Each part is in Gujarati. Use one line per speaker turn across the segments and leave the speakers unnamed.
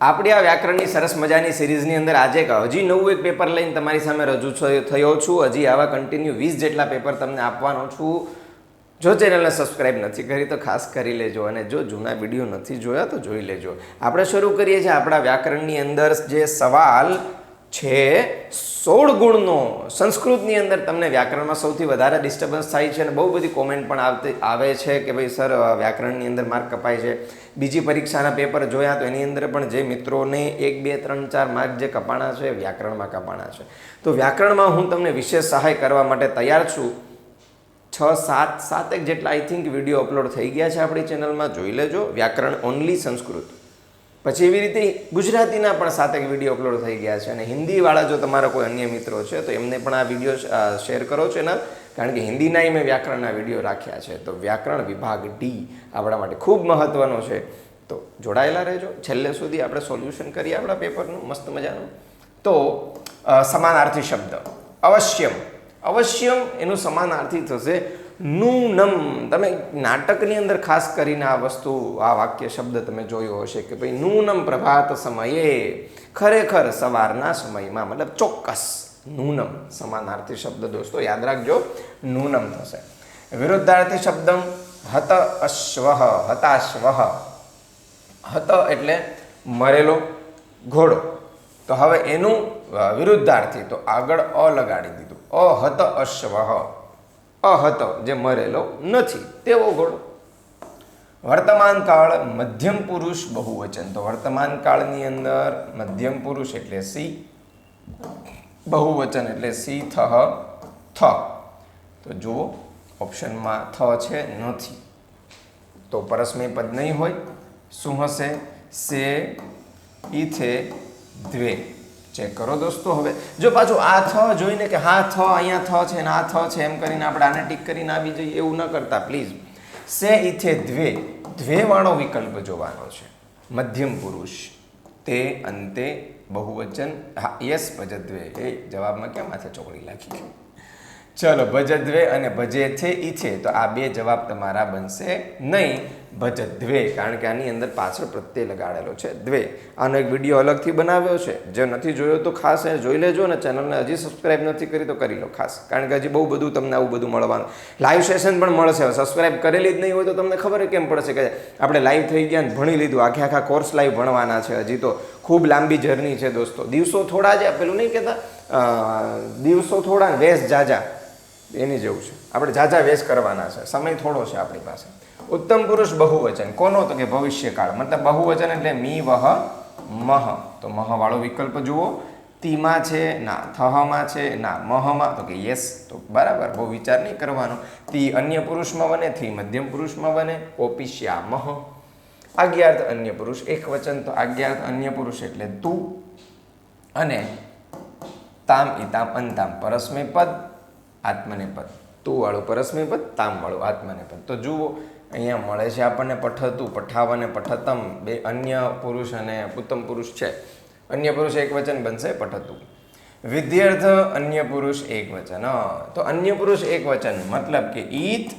આપણી આ વ્યાકરણની સરસ મજાની સિરીઝની અંદર આજે હજી નવું એક પેપર લઈને તમારી સામે રજૂ થયો- છું. હજી આવા કન્ટિન્યુ વીસ જેટલા પેપર તમને આપવાનો છું. જો ચેનલને સબસ્ક્રાઇબ નથી કરી તો ખાસ કરી લેજો અને જો જૂના વીડિયો નથી જોયા તો જોઈ લેજો. આપણે શરૂ કરીએ છીએ આપણા વ્યાકરણની અંદર જે સવાલ છે સોળ ગુણનો. સંસ્કૃતની અંદર તમને વ્યાકરણમાં સૌથી વધારે ડિસ્ટર્બન્સ થાય છે અને બહુ બધી કોમેન્ટ પણ આવતી, આવે છે કે ભાઈ, સર વ્યાકરણની અંદર માર્ક કપાય છે. બીજી પરીક્ષાના પેપર જોયા તો એની અંદર પણ જે મિત્રોને એક, બે, ત્રણ, ચાર માર્ક જે કપાણા છે, વ્યાકરણમાં કપાણા છે. તો વ્યાકરણમાં હું તમને વિશેષ સહાય કરવા માટે તૈયાર છું. છ, સાત સાત એક જેટલા આઈ થિંક વીડિયો અપલોડ થઈ ગયા છે આપણી ચેનલમાં જોઈ લેજો. વ્યાકરણ ઓનલી સંસ્કૃત. પછી એવી રીતે ગુજરાતીના પણ સાતેક વીડિયો અપલોડ થઈ ગયા છે અને હિન્દીવાળા જો તમારા કોઈ અન્ય મિત્રો છે, તો એમને પણ આ વીડિયો શેર કરો ચેનલ કારણ કે હિન્દીનાય મેં વ્યાકરણના વીડિયો રાખ્યા છે. તો વ્યાકરણ વિભાગ ડી આપણા માટે ખૂબ મહત્વનો છે. તો જોડાયેલા રહેજો. છેલ્લે સુધી આપણે સોલ્યુશન કરીએ આપણા પેપરનું મસ્ત મજાનું. તો સમાનાર્થી શબ્દ. અવશ્યમ. અવશ્યમ એનું સમાનાર્થી થશે. નૂનમ. તમે નાટકની અંદર ખાસ કરીને આ વસ્તુ, આ વાક્ય શબ્દ તમે જોયો હશે કે ભાઈ નૂનમ પ્રભાત સમયે, ખરેખર સવારના સમયમાં, મતલબ ચોક્કસ નૂનમ સમાનાર્થી શબ્દ દોસ્તો, યાદ રાખજો, નૂનમ થશે. વિરુદ્ધાર્થી શબ્દ હત અશ્વ હતાશ્વ હત એટલે મરેલો ઘોડો. તો હવે એનું વિરુદ્ધાર્થી, તો આગળ અ લગાડી દીધું. અ હત અશ્વ અહત જે મરેલો નથી તેવો ઘોડો વર્તમાન કાળ મધ્યમ પુરુષ બહુવચન. તો વર્તમાન કાળની અંદર મધ્યમ પુરુષ એટલે સી, બહુવચન એટલે સી થહ થ. તો જુઓ, ઓપ્શનમાં થ છે, નથી. તો પરસ્મય પદ નહીં હોય. શું હશે? સે ઈથે દ્વે. ચેક કરો દોસ્તો. હવે જો પાછું આ થ જોઈને કે હા, થ અહીંયા થ છે ને આ થ છે એમ કરીને આપણે આને ટીક કરીને આવી જઈએ એવું ન કરતા પ્લીઝ સે ઈથે દ્વે. દ્વેવાળો વિકલ્પ જોવાનો છે. મધ્યમ પુરુષ, તે અંતે બહુવચન, હા, યસ ભજદ્વે. એ જવાબમાં કેમ માથે ચોકડી લાગી? ચલો ભજદ્વે અને ભજે છે ઈ છે તો આ બે જવાબ તમારા બનશે નહીં, ભજદ્વે. કારણ કે આની અંદર પાછળ પ્રત્યય લગાડેલો છે. દ્વે. આનો એક વીડિયો અલગથી બનાવ્યો છે. જે નથી જોયો તો ખાસ એ જોઈ લેજો અને ચેનલને હજી સબસ્ક્રાઇબ નથી કરી તો કરી લો ખાસ. કારણ કે હજી બહુ બધું તમને આવું બધું મળવાનું. લાઈવ સેશન પણ મળશે. સબસ્ક્રાઇબ કરેલી જ નહીં હોય તો તમને ખબર કેમ પડશે કે આપણે લાઈવ થઈ ગયા ને ભણી લીધું. આખે આખા કોર્સ લાઈવ ભણવાના છે. હજી તો ખૂબ લાંબી જર્ની છે દોસ્તો. દિવસો થોડા જ પેલું નહીં કહેતા દિવસો થોડા વેસ જાજા. એની જેવું છે. આપણે ઝાઝા વેશ કરવાના છે. સમય થોડો છે આપણી પાસે. ઉત્તમ પુરુષ બહુવચન. કોનો તો કે ભવિષ્યકાળ? મતલબ બહુવચન એટલે મી વહ મહ. તો મહ વાળો વિકલ્પ જુઓ. તીમાં છે, ના, થહમાં છે, ના, મહમાં. તો કે યસ. તો બરાબર, બહુ વિચાર નહીં કરવાનો. તી અન્ય પુરુષમાં બને, થી મધ્યમ પુરુષમાં બને. ઓપિશ્યા મહ આજ્ઞાર્થ અન્ય પુરુષ. એક વચન તો આજ્ઞાર્થ અન્ય પુરુષ એટલે તું અને તામ ઇતામ અંતામ પરસ્મય પદ. આત્મને પદ તું વાળું પરસ્મય પદ તામ વાળું આત્મને પદ તો જુઓ, અહીંયા મળે છે આપણને પઠતું પઠાવ અને પઠતમ, બે અન્ય પુરુષ અને ઉત્તમ પુરુષ છે. અન્ય પુરુષ એક વચન બનશે પઠતું. વિદ્યાર્થ, અન્ય પુરુષ એક વચન. તો અન્ય પુરુષ એક વચન, મતલબ કે ઈત,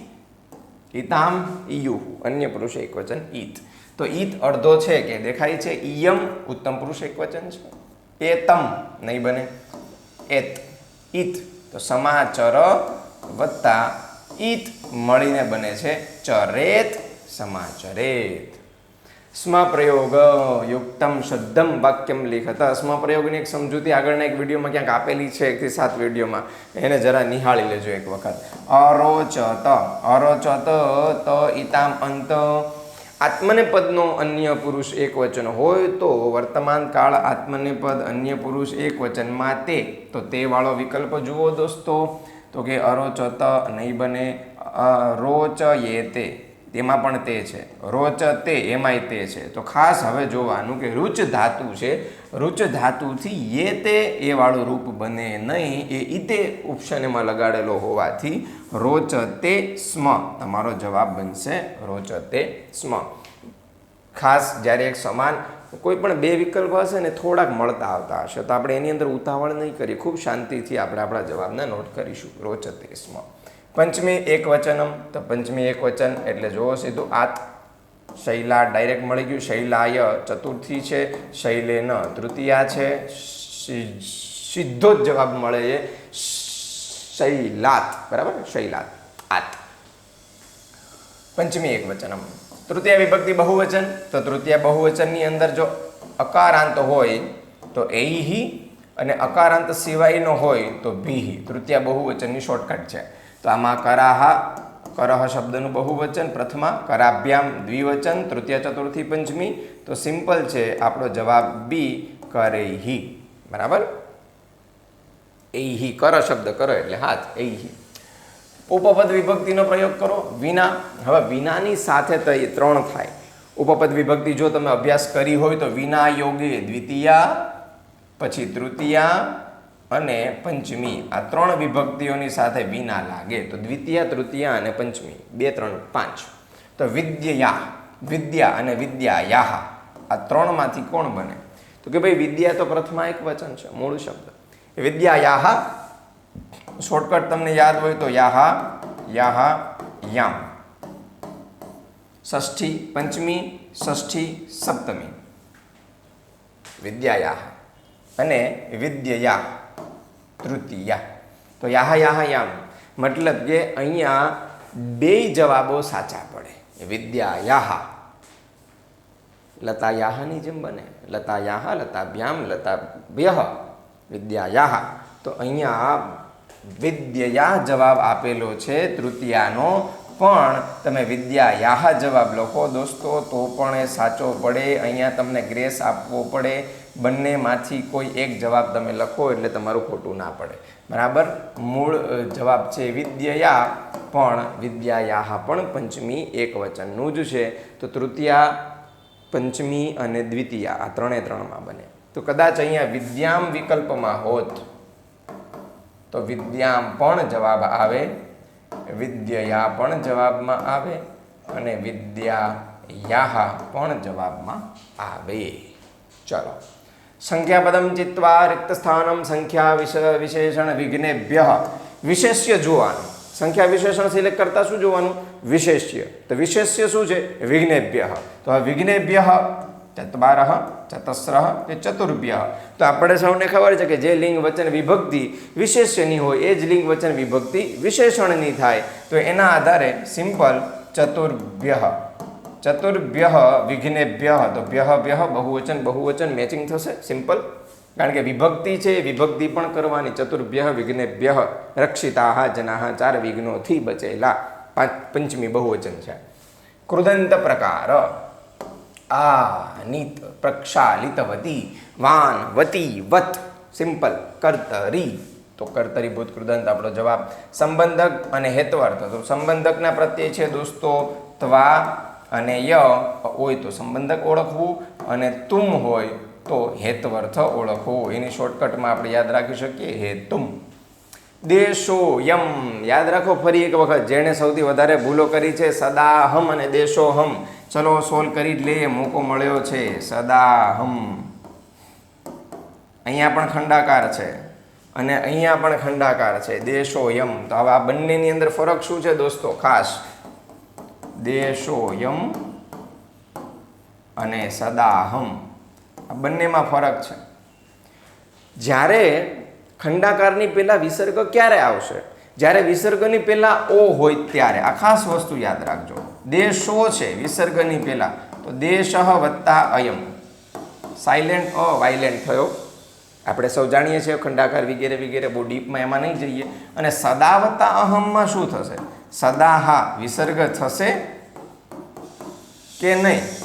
ઈતામ ઈયુ અન્ય પુરુષ એક વચન, ઈત. તો ઈત અડધો છે કે દેખાય છે? ઈયમ, ઉત્તમ પુરુષ એક વચન છે. એતમ, નહીં બને. એત, ઈત. તો સમાચર વત્તા ઈત મળીને બને છે ચરેત સમાચરેત. સ્મ પ્રયોગ યુક્તમ શુદ્ધમ વાક્યમ લિખત. સ્મ પ્રયોગની એક સમજૂતી આગળના એક વિડીયોમાં ક્યાંક આપેલી છે એકથી સાત વિડીયોમાં. એને જરા નિહાળી લેજો એક વખત. અરોચત અરોચત ત ઇતામ અંત આત્મનેપદનો અન્ય પુરુષ એક વચન હોય તો વર્તમાન કાળ આત્મનેપદ અન્ય પુરુષ એક વચનમાં તે તો તે વાળો વિકલ્પ જુઓ દોસ્તો. તો કે અરોચત નહીં બને રોચ યે તે તેમાં પણ તે છે. રોચ તે, એમાંય તે છે. તો ખાસ હવે જોવાનું કે રૂચ ધાતુ છે, રૂચ ધાતુથી યે તે, એ વાળું રૂપ બને નહીં, એ ઈતે ઓપ્શન એમાં લગાડેલો હોવાથી રોચ તે સ્મ. તમારો જવાબ બનશે રોચ તે સ્મ. ખાસ જ્યારે એક સમાન કોઈ પણ બે વિકલ્પ હશે ને થોડાક મળતા આવતા હશે, તો આપણે એની અંદર ઉતાવળ નહીં કરીએ. ખૂબ શાંતિથી આપણે આપણા જવાબને નોટ કરીશું. રોચતે સ્મ. પંચમી એક વચનમ. તો પંચમી એક વચન એટલે જુઓ સીધું આત શૈલા ડાયરેક્ટ મળી ગયું. શૈલાય ચતુર્થી છે, શૈલેન તૃતીયા છે સીધો જ જવાબ મળે છે શૈલાત. બરાબર? શૈલાત. આત. પંચમી એક વચનમ. તૃતીય વિભક્તિ બહુવચન. તો તૃતીય બહુવચનની અંદર જો અકારાંત હોય, તો એહી અને અકારાંત સિવાયનો હોય, તો ભીહી. તૃતીય બહુવચનની શોર્ટકટ છે. તો આમાં કરાહા કરહ શબ્દનું બહુવચન પ્રથમા કરાભ્યામ દ્વિવચન તૃતીય ચતુર્થી પંચમી તો સિમ્પલ છે આપણો જવાબ બી કરેહી બરાબર એહી કર શબ્દ કરો એટલે હાથ એહી ઉપપદ વિભક્તિનો પ્રયોગ કરો વિના હવે વિનાની સાથે તો એ ત્રણ થાય ઉપપદ વિભક્તિ જો તમે અભ્યાસ કરી હોય તો વિના યોગે દ્વિતીયા પછી તૃતીયા અને પંચમી, આ ત્રણ વિભક્તિઓની સાથે વિના લાગે, તો દ્વિતીયા, તૃતીયા અને પંચમી, બે, ત્રણ, પાંચ. તો વિદ્યા વિદ્યા અને વિદ્યાયાહ, આ ત્રણમાંથી કોણ બને? તો કે ભાઈ, વિદ્યા તો પ્રથમા એક વચન છે, મૂળ શબ્દ. વિદ્યાયાહ શોર્ટકટ તમને યાદ હોય તો યાહા યાહા, યામ. ષષ્ઠી, પંચમી, ષષ્ઠી, સપ્તમી. વિદ્યાયાહ. અને વિદ્યયા તૃતીયા તો યાહા યાહા યામ. મતલબ કે અહીંયા બે જવાબો સાચા પડે. વિદ્યાયાહ લતા યાહાની જેમ બને. લતા યાહા, લતા વ્યામ લતા વ્યહ વિદ્યાયાહ તો અહીંયા વિદ્યયા જવાબ આપેલો છે તૃતીયાનો પણ તમે વિદ્યા યાહ જવાબ લખો દોસ્તો, તો પણ એ સાચો પડે. અહીંયા તમને ગ્રેસ આપવો પડે. બંનેમાંથી કોઈ એક જવાબ તમે લખો એટલે તમારું ખોટું ના પડે. બરાબર? મૂળ જવાબ છે વિદ્યયા પણ વિદ્યાયાહ પણ પંચમી એક વચનનું જ છે. તો તૃતીયા પંચમી અને દ્વિતીયા આ ત્રણે ત્રણમાં બને. તો કદાચ અહીંયા વિદ્યામ વિકલ્પમાં હોત તો વિદ્યામ પણ જવાબ આવે. વિદ્યયા પણ જવાબમાં આવે અને વિદ્યાયાહ પણ જવાબમાં આવે. ચલો. સંખ્યાપદમ ચિત્વા રિક્તસ્થાનમ સંખ્યા વિશ- વિશેષણ વિઘ્નેભ્ય. વિશેષ્ય જોવાનું. સંખ્યા વિશેષણ સિલેક્ટ કરતા શું જોવાનું? વિશેષ્ય. તો વિશેષ્ય શું છે? વિઘ્નેભ્ય. તો આ વિઘ્નેભ્ય ચત્બાર ચતસ્ર કે ચતુર્ભ્ય તો આપણે સૌને ખબર છે કે જે લિંગ વચન વિભક્તિ વિશેષ્યની હોય એ જ લિંગ વચન વિભક્તિ વિશેષણની થાય તો એના આધારે સિમ્પલ ચતુર્ભ્ય ચતુર્ભ્ય વિઘ્નેભ્ય તો ભ્ય ભ્ય બહુવચન બહુવચન મેચિંગ થશે સિમ્પલ કારણ કે વિભક્તિ છે વિભક્તિ પણ કરવાની ચતુર્ભ્ય વિઘ્નેભ્ય રક્ષિતા જનાહ ચાર વિઘ્નોથી બચેલા પાંચ પંચમી બહુવચન છે કૃદંત પ્રકાર આ નીત પ્રક્ષાલિતવતી વાન વતી સિમ્પલ કર્તરી તો કર્તરીભૂત કૃદંત આપણો જવાબ સંબંધક અને હેત્વાર્થ. તો સંબંધકના પ્રત્યય છે દોસ્તો, ત્વા અને ય. હોય તો સંબંધક ઓળખવું અને તુમ હોય તો હેત્વર્થ ઓળખવું. એની શોર્ટકટમાં આપણે યાદ રાખી શકીએ, હેતુમ. દેશો યમ. યાદ રાખો ફરી એક વખત, જેણે સૌથી વધારે ભૂલો કરી છે, સદાહમ અને દેશોહમ. ચલો, સોલ્વ કરી લે મોકો મળ્યો છે, સદાહમ. અહીંયા પણ ખંડાકાર છે અને અહીંયા પણ ખંડાકાર છે દેશો યમ તો હવે આ બંનેની અંદર ફરક શું છે દોસ્તો? ખાસ. દેશો યમ અને સદાહમ. આ બંનેમાં ફરક છે. જ્યારે ખંડાકારની પહેલાં વિસર્ગ ક્યારે આવશે? જ્યારે વિસર્ગની પહેલા ઓ હોય ત્યારે. આ ખાસ વસ્તુ યાદ રાખજો. દેશો છે વિસર્ગની પહેલા. તો દેશ વત્તા અયમ. સાયલેન્ટ અ વાયલેન્ટ થયો. આપણે સૌ જાણીએ છીએ ખંડાકાર વગેરે વગેરે બહુ ડીપમાં એમાં નહીં જઈએ. અને સદા વત્તા અહમમાં શું થશે? સદા હા વિસર્ગ થશે કે નહીં?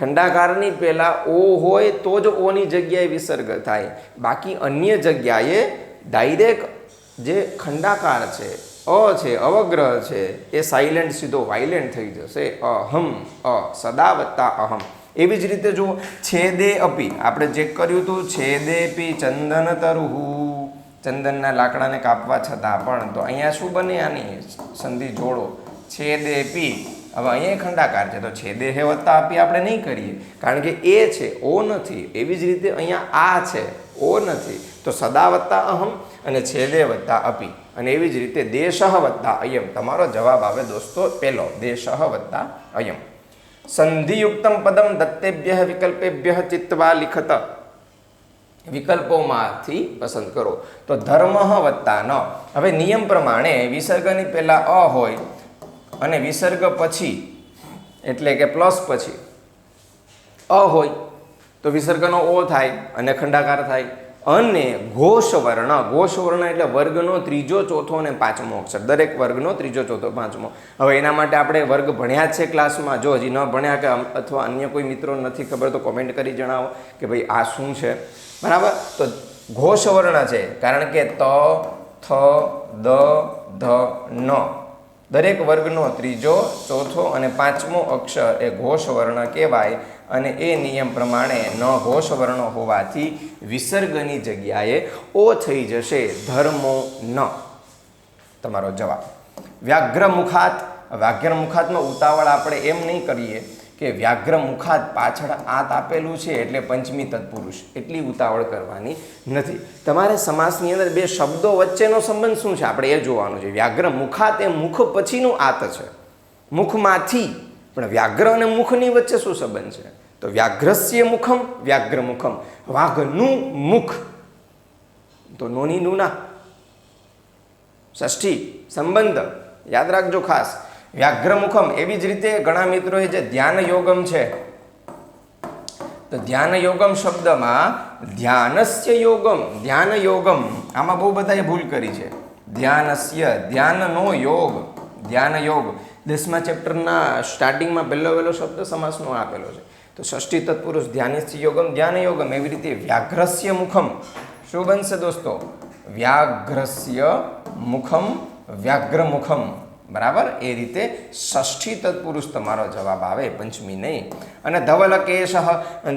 ખંડાકારની પહેલાં ઓ હોય તો જ ઓની જગ્યાએ વિસર્ગ થાય. બાકી અન્ય જગ્યાએ ડાયરેક્ટ જે ખંડાકાર છે, અ છે, અવગ્રહ છે, એ સાયલેન્ટ સીધો વાયલેન્ટ થઈ જશે. અહમ, અ સદા વત્તા અહમ. એવી જ રીતે જુઓ, છેદે અપી. આપણે ચેક કર્યું હતું, છેદે પી ચંદન તરુહુ. ચંદનના લાકડાને કાપવા છતાં પણ, તો અહીંયા શું બને આની સંધિ જોડો? છેદે પી હવે અહીંયા ખંડાકાર છે, તો છેદે હે વત્તા આપી આપણે નહીં કરીએ. કારણ કે એ છે, ઓ નથી. એવી જ રીતે અહીંયા આ છે, ઓ નથી. તો સદા વત્તા અહમ અને છેદે વત્તા અપી. અને એવી જ રીતે દેશઃ વત્તા અયમ. તમારો જવાબ આવે દોસ્તો પહેલો દેશઃ વત્તા અયમ. સંધિયુક્તમ પદમ દત્તેભ્ય વિકલ્પેભ્ય ચિત્વા લિખત. વિકલ્પોમાંથી પસંદ કરો. તો ધર્મ વત્તા ન. હવે નિયમ પ્રમાણે વિસર્ગની પહેલાં અ હોય અને વિસર્ગ પછી, એટલે કે પ્લસ પછી, અ હોય તો વિસર્ગનો ઓ થાય અને ખંડાકાર થાય. અને ઘોષવર્ણ ઘોષવર્ણ એટલે વર્ગનો ત્રીજો ચોથો અને પાંચમો અક્ષર. દરેક વર્ગનો ત્રીજો ચોથો, પાંચમો. હવે એના માટે આપણે વર્ગ ભણ્યા છે ક્લાસમાં. જો હજી ન ભણ્યા કે અથવા અન્ય કોઈ મિત્રો નથી ખબર તો કોમેન્ટ કરી જણાવો કે ભાઈ આ શું છે? બરાબર? તો ઘોષ વર્ણ છે. કારણ કે ત, થ, દ, ધ, ન. દરેક વર્ગનો ત્રીજો, ચોથો અને પાંચમો અક્ષર એ ઘોષ વર્ણ કહેવાય અને એ નિયમ પ્રમાણે ન ઘોષ વર્ણ હોવાથી વિસર્ગની જગ્યાએ ઓ થઈ જશે ધર્મો ન. તમારો જવાબ. વ્યાઘ્ર મુખાત વ્યાઘ્ર મુખાતમાં ઉતાવળ આપણે એમ નહીં કરીએ. કે વ્યાઘ્ર મુખાત પાછળ આત આપેલું છે એટલે પંચમી તત્પુરુષ. એટલી ઉતાવળ કરવાની નથી. તમારે સમાસની અંદર બે શબ્દો વચ્ચેનો સંબંધ શું છે? આપણે એ જોવાનું છે. વ્યાઘ્ર મુખાત એ મુખ પછીનું આત છે. મુખમાંથી. પણ વ્યાઘ્ર અને મુખની વચ્ચે શું સંબંધ છે? તો વ્યાઘ્રસ્ય મુખમ, વ્યાઘ્ર મુખમ. વાઘનું મુખ. તો નોની નુના. ષષ્ઠી સંબંધ. યાદ રાખજો ખાસ. વ્યાઘ્રમુખમ, એવી જ રીતે ઘણા મિત્રોએ જે ધ્યાન યોગમ છે, તો ધ્યાન યોગમ શબ્દમાં ધ્યાનસ્ય યોગમ ધ્યાન યોગમ આમાં બહુ બધાએ ભૂલ કરી છે. ધ્યાનસ્ય, ધ્યાનનો યોગ ધ્યાન યોગ દસમા ચેપ્ટરના સ્ટાર્ટિંગમાં પહેલો વહેલો શબ્દ સમાસનો આપેલો છે. તો ષષ્ઠી તત્પુરુષ ધ્યાનસ્ય યોગમ ધ્યાન યોગમ એવી રીતે વ્યાઘ્રસ્ય મુખમ. શું બનશે દોસ્તો? વ્યાઘ્રસ્ય મુખમ વ્યાઘ્ર મુખમ બરાબર? એ રીતે ષષ્ઠી તત્પુરુષ તમારો જવાબ આવે, પંચમી નહીં. અને ધવલ કેશ,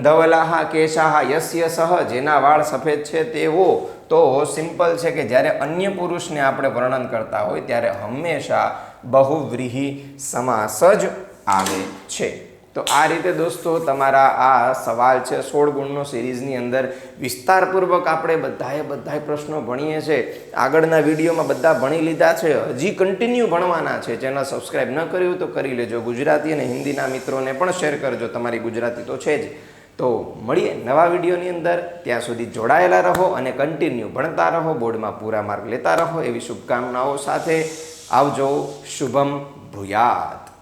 ધવલાહ કેશાહ યસ્ય સહ, જેના વાળ સફેદ છે તેવો. તો સિમ્પલ છે કે જ્યારે અન્ય પુરુષને આપણે વર્ણન કરતા હોય, ત્યારે હંમેશા બહુવ્રીહી સમાસ જ આવે છે. તો આ રીતે દોસ્તો તમારા આ સવાલ છે સોળ ગુણનો સિરીઝની અંદર વિસ્તારપૂર્વક આપણે બધાએ બધાએ પ્રશ્નો ભણીએ છીએ આગળના વિડીયોમાં બધા ભણી લીધા છે. હજી કન્ટિન્યુ ભણવાના છે. જેના સબસ્ક્રાઇબ ન કર્યું તો કરી લેજો. ગુજરાતી અને હિન્દીના મિત્રોને પણ શેર કરજો. તમારી ગુજરાતી તો છે જ. તો મળીએ નવા વિડીયોની અંદર. ત્યાં સુધી જોડાયેલા રહો અને કન્ટિન્યુ ભણતા રહો. બોર્ડમાં પૂરા માર્ક લેતા રહો. એવી શુભકામનાઓ સાથે આવજો. શુભમ ભૂયાત